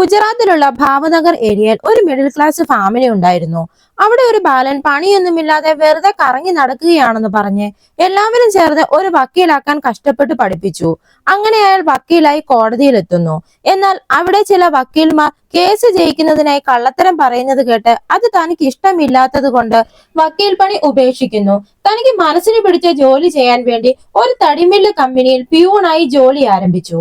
ഗുജറാത്തിലുള്ള ഭാവനഗർ ഏരിയയിൽ ഒരു middle class family ഉണ്ടായിരുന്നു. അവിടെ ഒരു ബാലൻ പണിയൊന്നുമില്ലാതെ വെറുതെ കറങ്ങി നടക്കുകയാണെന്ന് പറഞ്ഞ് എല്ലാവരും ചേർന്ന് ഒരു വക്കീലാക്കാൻ കഷ്ടപ്പെട്ട് പഠിപ്പിച്ചു. അങ്ങനെ അയാൾ വക്കീലായി കോടതിയിലെത്തുന്നു. എന്നാൽ അവിടെ ചില വക്കീൽമാർ കേസ് ജയിക്കുന്നതിനായി കള്ളത്തരം പറയുന്നത് കേട്ട് അത് തനിക്ക് ഇഷ്ടമില്ലാത്തത് കൊണ്ട് വക്കീൽ പണി ഉപേക്ഷിക്കുന്നു. തനിക്ക് മനസ്സിന് പിടിച്ച ജോലി ചെയ്യാൻ വേണ്ടി ഒരു തടിമില്ല് കമ്പനിയിൽ പ്യൂണായി ജോലി ആരംഭിച്ചു.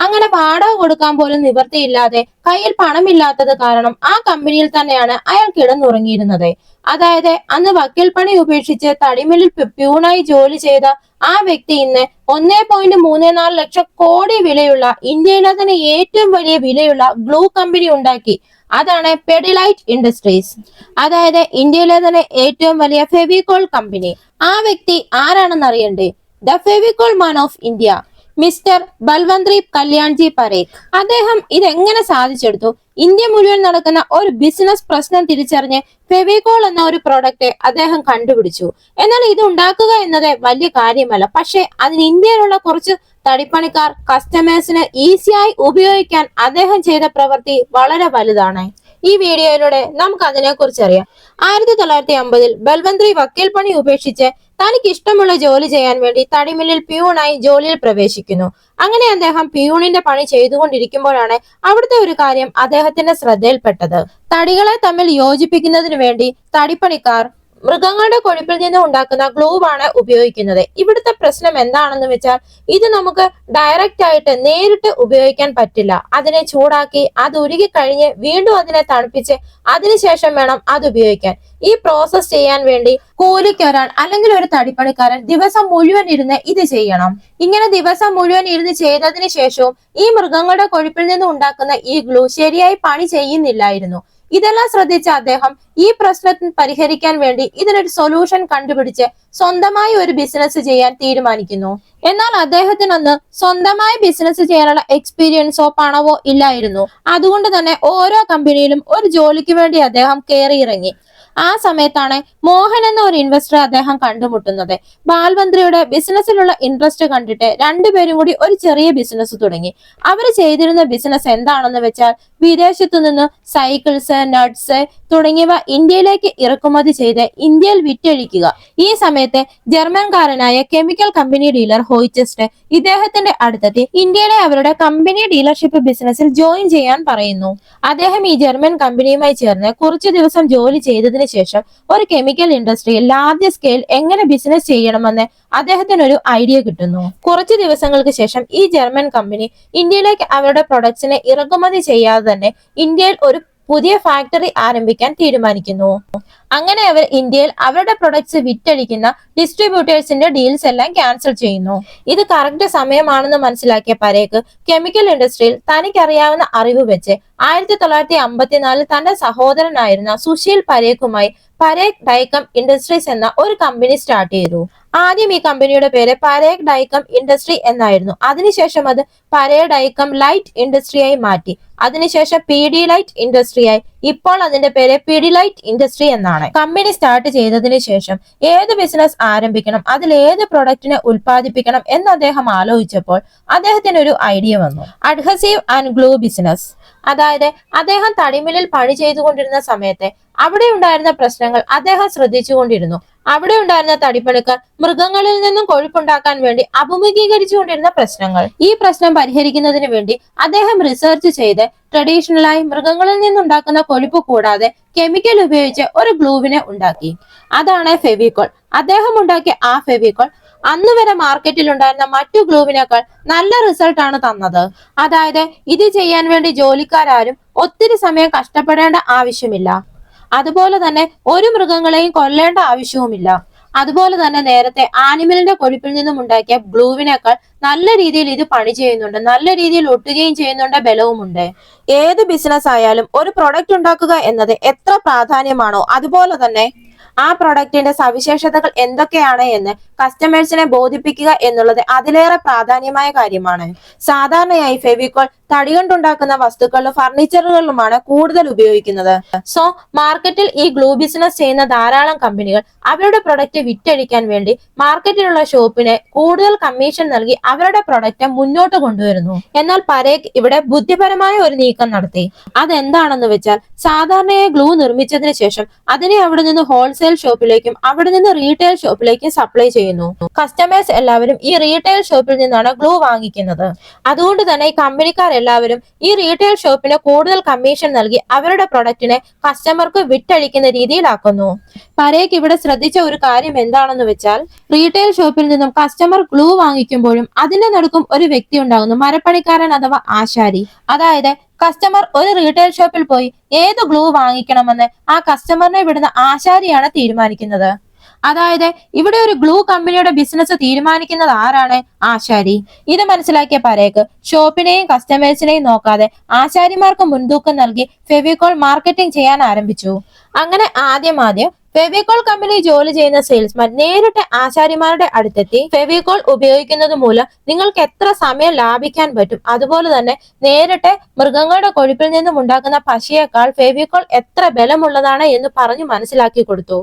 അങ്ങനെ വാടക കൊടുക്കാൻ പോലും നിവർത്തിയില്ലാതെ കയ്യിൽ പണമില്ലാത്തത് കാരണം ആ കമ്പനിയിൽ തന്നെയാണ് അയാൾ കിടന്നുറങ്ങിയിരുന്നത്. അതായത് അന്ന് വക്കീൽ പണി ഉപേക്ഷിച്ച് തടിമില്ലിൽ പ്യൂണായി ജോലി ചെയ്ത ആ വ്യക്തി ഇന്ന് ഒന്നേ പോയിന്റ് മൂന്ന് നാല് ലക്ഷം കോടി വിലയുള്ള ഇന്ത്യയിലെ തന്നെ ഏറ്റവും വലിയ വിലയുള്ള ഗ്ലൂ കമ്പനി ഉണ്ടാക്കി. അതാണ് പെഡിലൈറ്റ് ഇൻഡസ്ട്രീസ്. അതായത് ഇന്ത്യയിലെ തന്നെ ഏറ്റവും വലിയ ഫെവിക്കോൾ കമ്പനി. ആ വ്യക്തി ആരാണെന്ന് അറിയണ്ടേ the Fevicol man of India. Mister Balvantrai Kalyanji Parekh. അദ്ദേഹം ഇതെങ്ങനെ സാധിച്ചെടുത്തു? ഇന്ത്യ മുഴുവൻ നടക്കുന്ന ഒരു ബിസിനസ് പ്രശ്നം തിരിച്ചറിഞ്ഞ് ഫെവിക്കോൾ എന്ന ഒരു പ്രോഡക്റ്റ് അദ്ദേഹം കണ്ടുപിടിച്ചു. എന്നാൽ ഇത് ഉണ്ടാക്കുക എന്നത് വലിയ കാര്യമല്ല. പക്ഷേ അതിന് ഇന്ത്യയിലുള്ള കുറച്ച് തടിപ്പണിക്കാർ കസ്റ്റമേഴ്സിന് ഈസിയായി ഉപയോഗിക്കാൻ അദ്ദേഹം ചെയ്ത പ്രവൃത്തി വളരെ വലുതാണ്. ഈ വീഡിയോയിലൂടെ നമുക്ക് അതിനെ കുറിച്ച് അറിയാം ആയിരത്തി തൊള്ളായിരത്തി അമ്പതിൽ ബൽവന്ത്രി വക്കീൽ പണി ഉപേക്ഷിച്ച് തനിക്ക് ഇഷ്ടമുള്ള ജോലി ചെയ്യാൻ വേണ്ടി തടിമില്ലിൽ പ്യൂണായി ജോലിയിൽ പ്രവേശിക്കുന്നു. അങ്ങനെ അദ്ദേഹം പ്യൂണിന്റെ പണി ചെയ്തുകൊണ്ടിരിക്കുമ്പോഴാണ് അവിടുത്തെ ഒരു കാര്യം അദ്ദേഹത്തിന്റെ ശ്രദ്ധയിൽപ്പെട്ടത്. തടികളെ തമ്മിൽ യോജിപ്പിക്കുന്നതിന് വേണ്ടി തടിപ്പണിക്കാർ മൃഗങ്ങളുടെ കൊഴുപ്പിൽ നിന്ന് ഉണ്ടാക്കുന്ന ഗ്ലൂവാണ് ഉപയോഗിക്കുന്നത്. ഇവിടുത്തെ പ്രശ്നം എന്താണെന്ന് വെച്ചാൽ ഇത് നമുക്ക് ഡയറക്റ്റ് ആയിട്ട് നേരിട്ട് ഉപയോഗിക്കാൻ പറ്റില്ല. അതിനെ ചൂടാക്കി അത് ഉരുകി കഴിഞ്ഞ് വീണ്ടും അതിനെ തണുപ്പിച്ച് അതിനുശേഷം വേണം അത് ഉപയോഗിക്കാൻ. ഈ പ്രോസസ് ചെയ്യാൻ വേണ്ടി കൂലിക്ക് ഒരാൾ അല്ലെങ്കിൽ ഒരു തടിപ്പണിക്കാരൻ ദിവസം മുഴുവൻ ഇരുന്ന് ഇത് ചെയ്യണം. ഇങ്ങനെ ദിവസം മുഴുവൻ ഇരുന്ന് ചെയ്തതിന് ശേഷവും ഈ മൃഗങ്ങളുടെ കൊഴുപ്പിൽ നിന്ന് ഉണ്ടാക്കുന്ന ഈ ഗ്ലൂ ശരിയായി പണി ചെയ്യുന്നില്ലായിരുന്നു. ഇതെല്ലാം ശ്രദ്ധിച്ച അദ്ദേഹം ഈ പ്രശ്നത്തിന് പരിഹരിക്കാൻ വേണ്ടി ഇതിനൊരു സൊല്യൂഷൻ കണ്ടുപിടിച്ച് സ്വന്തമായി ഒരു ബിസിനസ് ചെയ്യാൻ തീരുമാനിക്കുന്നു. എന്നാൽ അദ്ദേഹത്തിനൊന്ന് സ്വന്തമായി ബിസിനസ് ചെയ്യാനുള്ള എക്സ്പീരിയൻസോ പണവോ ഇല്ലായിരുന്നു. അതുകൊണ്ട് തന്നെ ഓരോ കമ്പനിയിലും ഒരു ജോലിക്ക് വേണ്ടി അദ്ദേഹം കയറിയിറങ്ങി ആ സമയത്താണ് മോഹൻ എന്ന ഒരു ഇൻവെസ്റ്റർ അദ്ദേഹം കണ്ടുമുട്ടുന്നത്. ബാൽവന്ത്രിയുടെ ബിസിനസ്സിലുള്ള ഇൻട്രസ്റ്റ് കണ്ടിട്ട് രണ്ടുപേരും കൂടി ഒരു ചെറിയ ബിസിനസ് തുടങ്ങി. അവർ ചെയ്തിരുന്ന ബിസിനസ് എന്താണെന്ന് വെച്ചാൽ വിദേശത്തു നിന്ന് സൈക്കിൾസ് നട്ട്സ് തുടങ്ങിയവ ഇന്ത്യയിലേക്ക് ഇറക്കുമതി ചെയ്ത് ഇന്ത്യയിൽ വിറ്റഴിക്കുക. ഈ സമയത്ത് ജർമ്മൻകാരനായ കെമിക്കൽ കമ്പനി ഡീലർ ഹോയിച്ചസ്റ്റ് ഇദ്ദേഹത്തിന്റെ അടുത്തെത്തി ഇന്ത്യയിലെ അവരുടെ കമ്പനി ഡീലർഷിപ്പ് ബിസിനസ്സിൽ ജോയിൻ ചെയ്യാൻ പറയുന്നു. അദ്ദേഹം ഈ ജർമ്മൻ കമ്പനിയുമായി ചേർന്ന് കുറച്ചു ദിവസം ജോലി ചെയ്തതിനു ശേഷം ഒരു കെമിക്കൽ ഇൻഡസ്ട്രിയിൽ ലാർജ് സ്കെയിൽ എങ്ങനെ ബിസിനസ് ചെയ്യണമെന്ന് അദ്ദേഹത്തിന് ഒരു ഐഡിയ കിട്ടുന്നു. കുറച്ച് ദിവസങ്ങൾക്ക് ശേഷം ഈ ജർമ്മൻ കമ്പനി ഇന്ത്യയിലേക്ക് അവരുടെ പ്രൊഡക്ട്സിനെ ഇറക്കുമതി ചെയ്യാതെ തന്നെ ഇന്ത്യയിൽ ഒരു പുതിയ ഫാക്ടറി ആരംഭിക്കാൻ തീരുമാനിക്കുന്നു. അങ്ങനെ അവർ ഇന്ത്യയിൽ അവരുടെ പ്രൊഡക്ട്സ് വിറ്റഴിക്കുന്ന ഡിസ്ട്രിബ്യൂട്ടേഴ്സിന്റെ ഡീൽസ് എല്ലാം ക്യാൻസൽ ചെയ്യുന്നു. ഇത് കറക്റ്റ് സമയമാണെന്ന് മനസ്സിലാക്കിയ പരേക്ക് കെമിക്കൽ ഇൻഡസ്ട്രിയിൽ തനിക്കറിയാവുന്ന അറിവ് വെച്ച് ആയിരത്തി തൊള്ളായിരത്തി അമ്പത്തിനാലിൽ തന്റെ സഹോദരനായിരുന്ന സുശീൽ പരേക്കുമായി പരേക് ഡൈക്കം ഇൻഡസ്ട്രീസ് എന്ന ഒരു കമ്പനി സ്റ്റാർട്ട് ചെയ്തു. ആദ്യം ഈ കമ്പനിയുടെ പേര് പരേക് ഡൈക്കം ഇൻഡസ്ട്രി എന്നായിരുന്നു. അതിനുശേഷം അത് പരേ ഡൈക്കം ലൈറ്റ് ഇൻഡസ്ട്രിയായി മാറ്റി. അതിനുശേഷം പി ഡി ലൈറ്റ് ഇൻഡസ്ട്രിയായി ഇപ്പോൾ അതിന്റെ പേര് പിഡിലൈറ്റ് ഇൻഡസ്ട്രി എന്നാണ്. കമ്പനി സ്റ്റാർട്ട് ചെയ്തതിന് ശേഷം ഏത് ബിസിനസ് ആരംഭിക്കണം അതിൽ ഏത് പ്രൊഡക്റ്റിനെ ഉൽപ്പാദിപ്പിക്കണം എന്ന് അദ്ദേഹം ആലോചിച്ചപ്പോൾ അദ്ദേഹത്തിന് ഒരു ഐഡിയ വന്നു. അഡ്ഹസീവ് ആൻഡ് ഗ്ലൂ ബിസിനസ് അതായത് അദ്ദേഹം തടിമില്ലിൽ പണി ചെയ്തുകൊണ്ടിരുന്ന സമയത്തെ അവിടെ ഉണ്ടായിരുന്ന പ്രശ്നങ്ങൾ അദ്ദേഹം ശ്രദ്ധിച്ചുകൊണ്ടിരുന്നു. അവിടെ ഉണ്ടായിരുന്ന തടിപ്പണിക്കാർ മൃഗങ്ങളിൽ നിന്നും കൊഴുപ്പുണ്ടാക്കാൻ വേണ്ടി അഭിമുഖീകരിച്ചുകൊണ്ടിരുന്ന പ്രശ്നങ്ങൾ. ഈ പ്രശ്നം പരിഹരിക്കുന്നതിന് വേണ്ടി അദ്ദേഹം റിസർച്ച് ചെയ്ത് ട്രഡീഷണലായി മൃഗങ്ങളിൽ നിന്നുണ്ടാക്കുന്ന കൊഴുപ്പ് കൂടാതെ കെമിക്കൽ ഉപയോഗിച്ച് ഒരു ഗ്ലൂവിനെ ഉണ്ടാക്കി. അതാണ് ഫെവിക്കോൾ. അദ്ദേഹം ഉണ്ടാക്കിയ ആ ഫെവിക്കോൾ അന്ന് വരെ മാർക്കറ്റിൽ ഉണ്ടായിരുന്ന മറ്റു ഗ്ലൂവിനേക്കാൾ നല്ല റിസൾട്ട് ആണ് തന്നത്. അതായത് ഇത് ചെയ്യാൻ വേണ്ടി ജോലിക്കാരും ഒത്തിരി സമയം കഷ്ടപ്പെടേണ്ട ആവശ്യമില്ല. അതുപോലെ തന്നെ ഒരു മൃഗങ്ങളെയും കൊല്ലേണ്ട ആവശ്യവുമില്ല. അതുപോലെ തന്നെ നേരത്തെ ആനിമലിന്റെ കൊഴുപ്പിൽ നിന്നും ഉണ്ടാക്കിയ ഗ്ലൂവിനേക്കാൾ നല്ല രീതിയിൽ ഇത് പണി ചെയ്യുന്നുണ്ട്. നല്ല രീതിയിൽ ഒട്ടുകയും ചെയ്യുന്നുണ്ട് ബലവുമുണ്ട്. ഏത് ബിസിനസ് ആയാലും ഒരു പ്രൊഡക്റ്റ് ഉണ്ടാക്കുക എന്നത് എത്ര പ്രാധാന്യമാണോ അതുപോലെ തന്നെ ആ പ്രൊഡക്റ്റിന്റെ സവിശേഷതകൾ എന്തൊക്കെയാണ് എന്ന് കസ്റ്റമേഴ്സിനെ ബോധിപ്പിക്കുക എന്നുള്ളത് അതിലേറെ പ്രാധാന്യമായ കാര്യമാണ്. സാധാരണയായി ഫെവിക്കോൾ തടി കൊണ്ടുണ്ടാക്കുന്ന വസ്തുക്കളിലും ഫർണിച്ചറുകളിലുമാണ് കൂടുതൽ ഉപയോഗിക്കുന്നത്. സോ മാർക്കറ്റിൽ ഈ ഗ്ലൂ ബിസിനസ് ചെയ്യുന്ന ധാരാളം കമ്പനികൾ അവരുടെ പ്രൊഡക്റ്റ് വിറ്റഴിക്കാൻ വേണ്ടി മാർക്കറ്റിലുള്ള ഷോപ്പിനെ കൂടുതൽ കമ്മീഷൻ നൽകി അവരുടെ പ്രൊഡക്റ്റ് മുന്നോട്ട് കൊണ്ടുവരുന്നു. എന്നാൽ പരേഖ് ഇവിടെ ബുദ്ധിപരമായ ഒരു നീക്കം നടത്തി. അതെന്താണെന്ന് വെച്ചാൽ സാധാരണയായി ഗ്ലൂ നിർമ്മിച്ചതിന് ശേഷം അതിനെ അവിടെ നിന്ന് ഹോൾസെയിൽ ഷോപ്പിലേക്കും അവിടെ നിന്ന് റീറ്റെയിൽ ഷോപ്പിലേക്കും സപ്ലൈ ചെയ്യുന്നു. കസ്റ്റമേഴ്സ് എല്ലാവരും ഈ റീറ്റെയിൽ ഷോപ്പിൽ നിന്നാണ് ഗ്ലൂ വാങ്ങിക്കുന്നത്. അതുകൊണ്ട് തന്നെ കമ്പനിക്കാർ എല്ലാവരും ഈ റീറ്റെയിൽ ഷോപ്പിന് കൂടുതൽ കമ്മീഷൻ നൽകി അവരുടെ പ്രൊഡക്റ്റിനെ കസ്റ്റമർക്ക് വിറ്റഴിക്കുന്ന രീതിയിലാക്കുന്നു. പരേക്ക് ഇവിടെ ശ്രദ്ധിച്ച ഒരു കാര്യം എന്താണെന്ന് വെച്ചാൽ റീറ്റെയിൽ ഷോപ്പിൽ നിന്നും കസ്റ്റമർ ഗ്ലൂ വാങ്ങിക്കുമ്പോഴും അതിന്റെ നടുക്കും ഒരു വ്യക്തി ഉണ്ടാകുന്നു. മരപ്പണിക്കാരൻ അഥവാ ആശാരി. അതായത് കസ്റ്റമർ ഒരു റീറ്റെയിൽ ഷോപ്പിൽ പോയി ഏത് ഗ്ലൂ വാങ്ങിക്കണമെന്ന് ആ കസ്റ്റമറിനെ വിടുന്ന ആശാരിയാണ് തീരുമാനിക്കുന്നത്. അതായത് ഇവിടെ ഒരു ഗ്ലൂ കമ്പനിയുടെ ബിസിനസ് തീരുമാനിക്കുന്നത് ആരാണ്? ആശാരി. ഇത് മനസ്സിലാക്കിയ പരേക്ക് ഷോപ്പിനെയും കസ്റ്റമേഴ്സിനെയും നോക്കാതെ ആശാരിമാർക്ക് മുൻതൂക്കം നൽകി ഫെവിക്കോൾ മാർക്കറ്റിംഗ് ചെയ്യാൻ ആരംഭിച്ചു. അങ്ങനെ ആദ്യം ആദ്യം ഫെവിക്കോൾ കമ്പനി ജോലി ചെയ്യുന്ന സെയിൽസ്മാൻ നേരിട്ട് ആശാരിമാരുടെ അടുത്തെത്തി. ഫെവിക്കോൾ ഉപയോഗിക്കുന്നത് മൂലം നിങ്ങൾക്ക് എത്ര സമയം ലാഭിക്കാൻ പറ്റും? അതുപോലെ തന്നെ നേരിട്ട് മൃഗങ്ങളുടെ കൊഴുപ്പിൽ നിന്നും ഉണ്ടാക്കുന്ന പശയേക്കാൾ ഫെവിക്കോൾ എത്ര ബലമുള്ളതാണ് എന്ന് പറഞ്ഞു മനസ്സിലാക്കി കൊടുത്തു.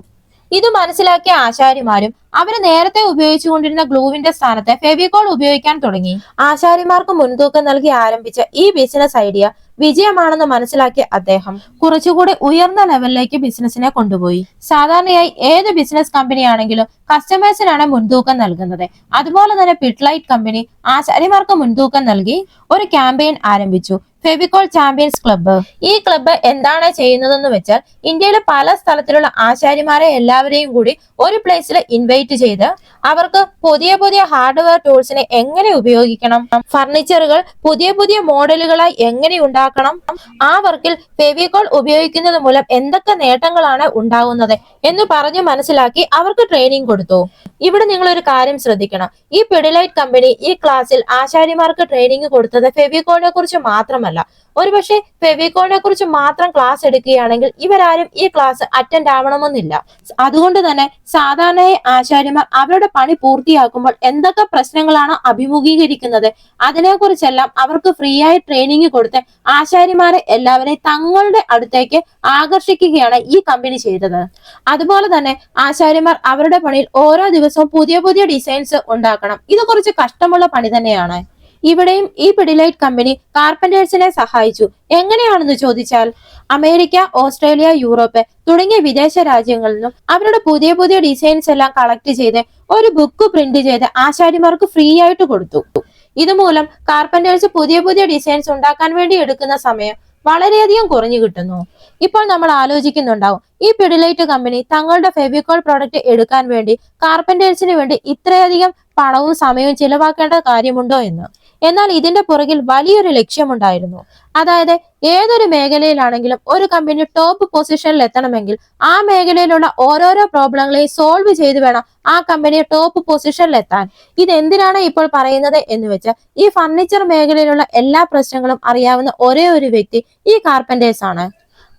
ഇത് മനസ്സിലാക്കിയ ആശാരിമാരും അവർ നേരത്തെ ഉപയോഗിച്ചുകൊണ്ടിരുന്ന ഗ്ലൂവിന്റെ സ്ഥാനത്ത് ഫെവിക്കോൾ ഉപയോഗിക്കാൻ തുടങ്ങി. ആശാരിമാർക്ക് മുൻതൂക്കം നൽകി ആരംഭിച്ച ഈ ബിസിനസ് ഐഡിയ വിജയമാണെന്ന് മനസ്സിലാക്കിയ അദ്ദേഹം കുറച്ചുകൂടി ഉയർന്ന ലെവലിലേക്ക് ബിസിനസിനെ കൊണ്ടുപോയി. സാധാരണയായി ഏത് ബിസിനസ് കമ്പനിയാണെങ്കിലും കസ്റ്റമേഴ്സിനാണ് മുൻതൂക്കം നൽകുന്നത്. അതുപോലെ തന്നെ പിറ്റ്ലൈറ്റ് കമ്പനി ആശാരിമാർക്ക് മുൻതൂക്കം നൽകി ഒരു ക്യാമ്പയിൻ ആരംഭിച്ചു. Fevicol champions club. ഈ ക്ലബ്ബ് എന്താണ് ചെയ്യുന്നതെന്ന് വെച്ചാൽ ഇന്ത്യയിലെ പല സ്ഥലത്തിലുള്ള ആശാരിമാരെ എല്ലാവരെയും കൂടി ഒരു പ്ലേസിൽ ഇൻവൈറ്റ് ചെയ്ത് അവർക്ക് പുതിയ പുതിയ ഹാർഡ്വെയർ ടൂൾസിനെ എങ്ങനെ ഉപയോഗിക്കണം? ഫർണിച്ചറുകൾ പുതിയ പുതിയ മോഡലുകളായി എങ്ങനെ ഉണ്ടാക്കണം? ആ വർക്കിൽ ഫെവിക്കോൾ ഉപയോഗിക്കുന്നത് മൂലം എന്തൊക്കെ നേട്ടങ്ങളാണ് ഉണ്ടാകുന്നത് എന്ന് പറഞ്ഞു മനസ്സിലാക്കി അവർക്ക് ട്രെയിനിങ് കൊടുത്തു. ഇവിടെ നിങ്ങൾ ഒരു കാര്യം ശ്രദ്ധിക്കണം. ഈ പെഡിലൈറ്റ് കമ്പനി ഈ ക്ലാസ്സിൽ ആശാരിമാർക്ക് ട്രെയിനിങ് കൊടുത്തത് ഫെവിക്കോളിനെ കുറിച്ച് മാത്രമല്ല. ഒരുപക്ഷെ ഫെവിക്കോളിനെ കുറിച്ച് മാത്രം ക്ലാസ് എടുക്കുകയാണെങ്കിൽ ഇവരാരും ഈ ക്ലാസ് അറ്റൻഡ് ആവണമെന്നില്ല. അതുകൊണ്ട് തന്നെ സാധാരണയായി ആചാര്യമാർ അവരുടെ പണി പൂർത്തിയാക്കുമ്പോൾ എന്തൊക്കെ പ്രശ്നങ്ങളാണ് അഭിമുഖീകരിക്കുന്നത് അതിനെക്കുറിച്ചെല്ലാം അവർക്ക് ഫ്രീ ആയി ട്രെയിനിങ് കൊടുത്ത് ആചാര്യമാരെ എല്ലാവരെയും തങ്ങളുടെ അടുത്തേക്ക് ആകർഷിക്കുകയാണ് ഈ കമ്പനി ചെയ്തത്. അതുപോലെ തന്നെ ആചാര്യമാർ അവരുടെ പണിയിൽ ഓരോ ദിവസവും പുതിയ പുതിയ ഡിസൈൻസ് ഉണ്ടാക്കണം. ഇത് കുറച്ച് കഷ്ടമുള്ള പണി തന്നെയാണ്. ഇവിടെയും ഈ പിഡിലൈറ്റ് കമ്പനി കാർപ്പന്റേഴ്സിനെ സഹായിച്ചു. എങ്ങനെയാണെന്ന് ചോദിച്ചാൽ അമേരിക്ക ഓസ്ട്രേലിയ യൂറോപ്പ് തുടങ്ങിയ വിദേശ രാജ്യങ്ങളിൽ നിന്നും അവരുടെ പുതിയ പുതിയ ഡിസൈൻസ് എല്ലാം കളക്ട് ചെയ്ത് ഒരു ബുക്ക് പ്രിന്റ് ചെയ്ത് ആശാരിമാർക്ക് ഫ്രീ ആയിട്ട് കൊടുത്തു. ഇതുമൂലം കാർപ്പന്റേഴ്സ് പുതിയ പുതിയ ഡിസൈൻസ് ഉണ്ടാക്കാൻ വേണ്ടി എടുക്കുന്ന സമയം വളരെയധികം കുറഞ്ഞു കിട്ടുന്നു. ഇപ്പോൾ നമ്മൾ ആലോചിക്കുന്നുണ്ടാവും ഈ പിഡിലൈറ്റ് കമ്പനി തങ്ങളുടെ ഫെവിക്കോൾ പ്രോഡക്റ്റ് എടുക്കാൻ വേണ്ടി കാർപ്പന്റേഴ്സിന് വേണ്ടി ഇത്രയധികം പണവും സമയവും ചിലവാക്കേണ്ട കാര്യമുണ്ടോ എന്ന്. എന്നാൽ ഇതിന്റെ പുറകിൽ വലിയൊരു ലക്ഷ്യമുണ്ടായിരുന്നു. അതായത് ഏതൊരു മേഖലയിലാണെങ്കിലും ഒരു കമ്പനി ടോപ്പ് പൊസിഷനിൽ എത്തണമെങ്കിൽ ആ മേഖലയിലുള്ള ഓരോരോ പ്രോബ്ലങ്ങളെയും സോൾവ് ചെയ്ത് വേണം ആ കമ്പനിയെ ടോപ്പ് പൊസിഷനിൽ എത്താൻ. ഇത് എന്തിനാണ് ഇപ്പോൾ പറയുന്നത് എന്ന് വെച്ചാൽ ഈ ഫർണിച്ചർ മേഖലയിലുള്ള എല്ലാ പ്രശ്നങ്ങളും അറിയാവുന്ന ഒരേ ഒരു വ്യക്തി ഈ കാർപ്പന്റേഴ്സ് ആണ്.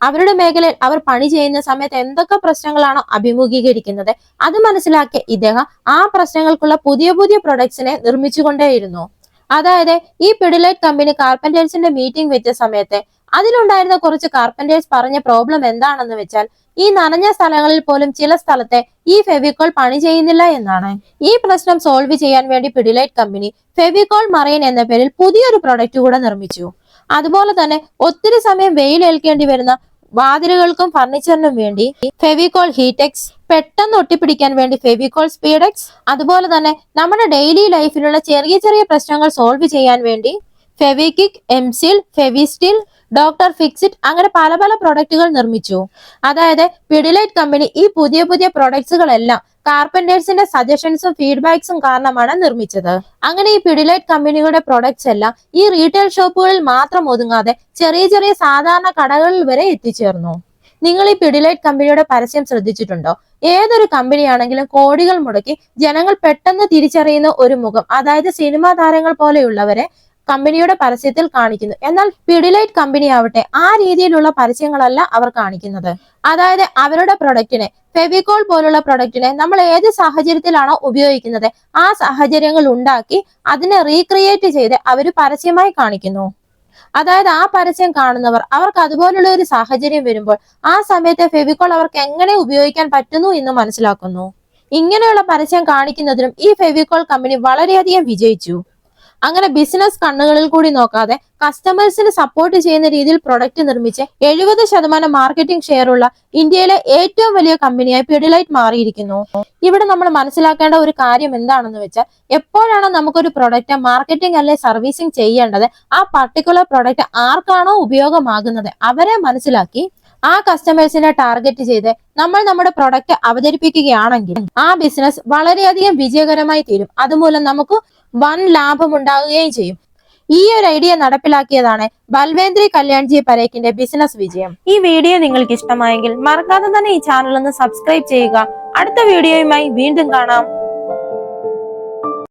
അവരുടെ മേഖലയിൽ അവർ പണി ചെയ്യുന്ന സമയത്ത് എന്തൊക്കെ പ്രശ്നങ്ങളാണോ അഭിമുഖീകരിക്കുന്നത് അത് മനസ്സിലാക്കിയ ഇദ്ദേഹം ആ പ്രശ്നങ്ങൾക്കുള്ള പുതിയ പുതിയ പ്രൊഡക്ട്സിനെ നിർമ്മിച്ചുകൊണ്ടേയിരുന്നു. അതായത് ഈ പിഡിലൈറ്റ് കമ്പനി കാർപ്പന്റേഴ്സിന്റെ മീറ്റിംഗ് വെച്ച സമയത്ത് അതിലുണ്ടായിരുന്ന കുറച്ച് കാർപ്പന്റേഴ്സ് പറഞ്ഞ പ്രോബ്ലം എന്താണെന്ന് വെച്ചാൽ ഈ നനഞ്ഞ സ്ഥലങ്ങളിൽ പോലും ചില സ്ഥലത്തെ ഈ ഫെവിക്കോൾ പണി ചെയ്യുന്നില്ല എന്നാണ്. ഈ പ്രശ്നം സോൾവ് ചെയ്യാൻ വേണ്ടി പിഡിലൈറ്റ് കമ്പനി ഫെവിക്കോൾ മറൈൻ എന്ന പേരിൽ പുതിയൊരു പ്രൊഡക്റ്റ് കൂടെ നിർമ്മിച്ചു. അതുപോലെ തന്നെ ഒത്തിരി സമയം വെയിലേൽക്കേണ്ടി വരുന്ന വാതിലുകൾക്കും ഫർണിച്ചറിനും വേണ്ടി ഫെവിക്കോൾ ഹീറ്റെക്സ് പെട്ടെന്ന് ഒട്ടിപ്പിടിക്കാൻ വേണ്ടി ഫെവിക്കോൾ സ്പീഡെക്സ് അതുപോലെ തന്നെ നമ്മുടെ ഡെയിലി ലൈഫിലുള്ള ചെറിയ ചെറിയ പ്രശ്നങ്ങൾ സോൾവ് ചെയ്യാൻ വേണ്ടി ഫെവിക്കിക് എംസിൽ ഫെവിസ്റ്റിൽ ഡോക്ടർ ഫിക്സിറ്റ് അങ്ങനെ പല പല പ്രൊഡക്റ്റുകൾ നിർമ്മിച്ചു. അതായത് പിഡിലൈറ്റ് കമ്പനി ഈ പുതിയ പുതിയ പ്രൊഡക്ട്സുകളെല്ലാം കാർപ്പന്റേഴ്സിന്റെ സജഷൻസും ഫീഡ്ബാക്സും കാരണമാണ് നിർമ്മിച്ചത്. അങ്ങനെ ഈ പിഡിലൈറ്റ് കമ്പനികളുടെ പ്രൊഡക്ട്സ് എല്ലാം ഈ റീറ്റെയിൽ ഷോപ്പുകളിൽ മാത്രം ഒതുങ്ങാതെ ചെറിയ ചെറിയ സാധാരണ കടകളിൽ വരെ എത്തിച്ചേർന്നു. നിങ്ങൾ ഈ പിഡിലൈറ്റ് കമ്പനിയുടെ പരസ്യം ശ്രദ്ധിച്ചിട്ടുണ്ടോ? ഏതൊരു കമ്പനിയാണെങ്കിലും കോടികൾ മുടക്കി ജനങ്ങൾ പെട്ടെന്ന് തിരിച്ചറിയുന്ന ഒരു മുഖം അതായത് സിനിമാ താരങ്ങൾ പോലെയുള്ളവരെ കമ്പനിയുടെ പരസ്യത്തിൽ കാണിക്കുന്നു. എന്നാൽ പിഡിലൈറ്റ് കമ്പനി ആവട്ടെ ആ രീതിയിലുള്ള പരസ്യങ്ങളല്ല അവർ കാണിക്കുന്നത്. അതായത് അവരുടെ പ്രൊഡക്റ്റിനെ ഫെവിക്കോൾ പോലുള്ള പ്രൊഡക്റ്റിനെ നമ്മൾ ഏത് സാഹചര്യത്തിലാണോ ഉപയോഗിക്കുന്നത് ആ സാഹചര്യങ്ങൾ ഉണ്ടാക്കി അതിനെ റീക്രിയേറ്റ് ചെയ്ത് അവർ പരസ്യമായി കാണിക്കുന്നു. അതായത് ആ പരസ്യം കാണുന്നവർ അവർക്ക് അതുപോലുള്ള ഒരു സാഹചര്യം വരുമ്പോൾ ആ സമയത്തെ ഫെവിക്കോൾ അവർക്ക് എങ്ങനെ ഉപയോഗിക്കാൻ പറ്റുന്നു എന്ന് മനസ്സിലാക്കുന്നു. ഇങ്ങനെയുള്ള പരസ്യം കാണിക്കുന്നതിനും ഈ ഫെവിക്കോൾ കമ്പനി വളരെയധികം വിജയിച്ചു. അങ്ങനെ ബിസിനസ് കണ്ണുകളിൽ കൂടി നോക്കാതെ കസ്റ്റമേഴ്സിന് സപ്പോർട്ട് ചെയ്യുന്ന രീതിയിൽ പ്രൊഡക്റ്റ് നിർമ്മിച്ച് എഴുപത് ശതമാനം മാർക്കറ്റിംഗ് ഷെയർ ഉള്ള ഇന്ത്യയിലെ ഏറ്റവും വലിയ കമ്പനിയായി പിഡിലൈറ്റ് മാറിയിരിക്കുന്നു. ഇവിടെ നമ്മൾ മനസ്സിലാക്കേണ്ട ഒരു കാര്യം എന്താണെന്ന് വെച്ചാൽ എപ്പോഴാണ് നമുക്കൊരു പ്രൊഡക്റ്റ് മാർക്കറ്റിംഗ് അല്ലെ സർവീസിംഗ് ചെയ്യേണ്ടത് ആ പർട്ടിക്കുലർ പ്രൊഡക്റ്റ് ആർക്കാണോ ഉപയോഗമാകുന്നത് അവരെ മനസ്സിലാക്കി ആ കസ്റ്റമേഴ്സിനെ ടാർഗറ്റ് ചെയ്ത് നമ്മൾ നമ്മുടെ പ്രൊഡക്റ്റ് അവതരിപ്പിക്കുകയാണെങ്കിൽ ആ ബിസിനസ് വളരെയധികം വിജയകരമായി തീരും. അതുമൂലം നമുക്ക് വൻ ലാഭം ഉണ്ടാകുകയും ചെയ്യും. ഈ ഒരു ഐഡിയ നടപ്പിലാക്കിയതാണ് ബൽവേന്ദ്രി കല്യാൺജി പരേഖിന്റെ ബിസിനസ് വിജയം. ഈ വീഡിയോ നിങ്ങൾക്ക് ഇഷ്ടമായെങ്കിൽ മറക്കാതെ തന്നെ ഈ ചാനൽ ഒന്ന് സബ്സ്ക്രൈബ് ചെയ്യുക. അടുത്ത വീഡിയോയുമായി വീണ്ടും കാണാം.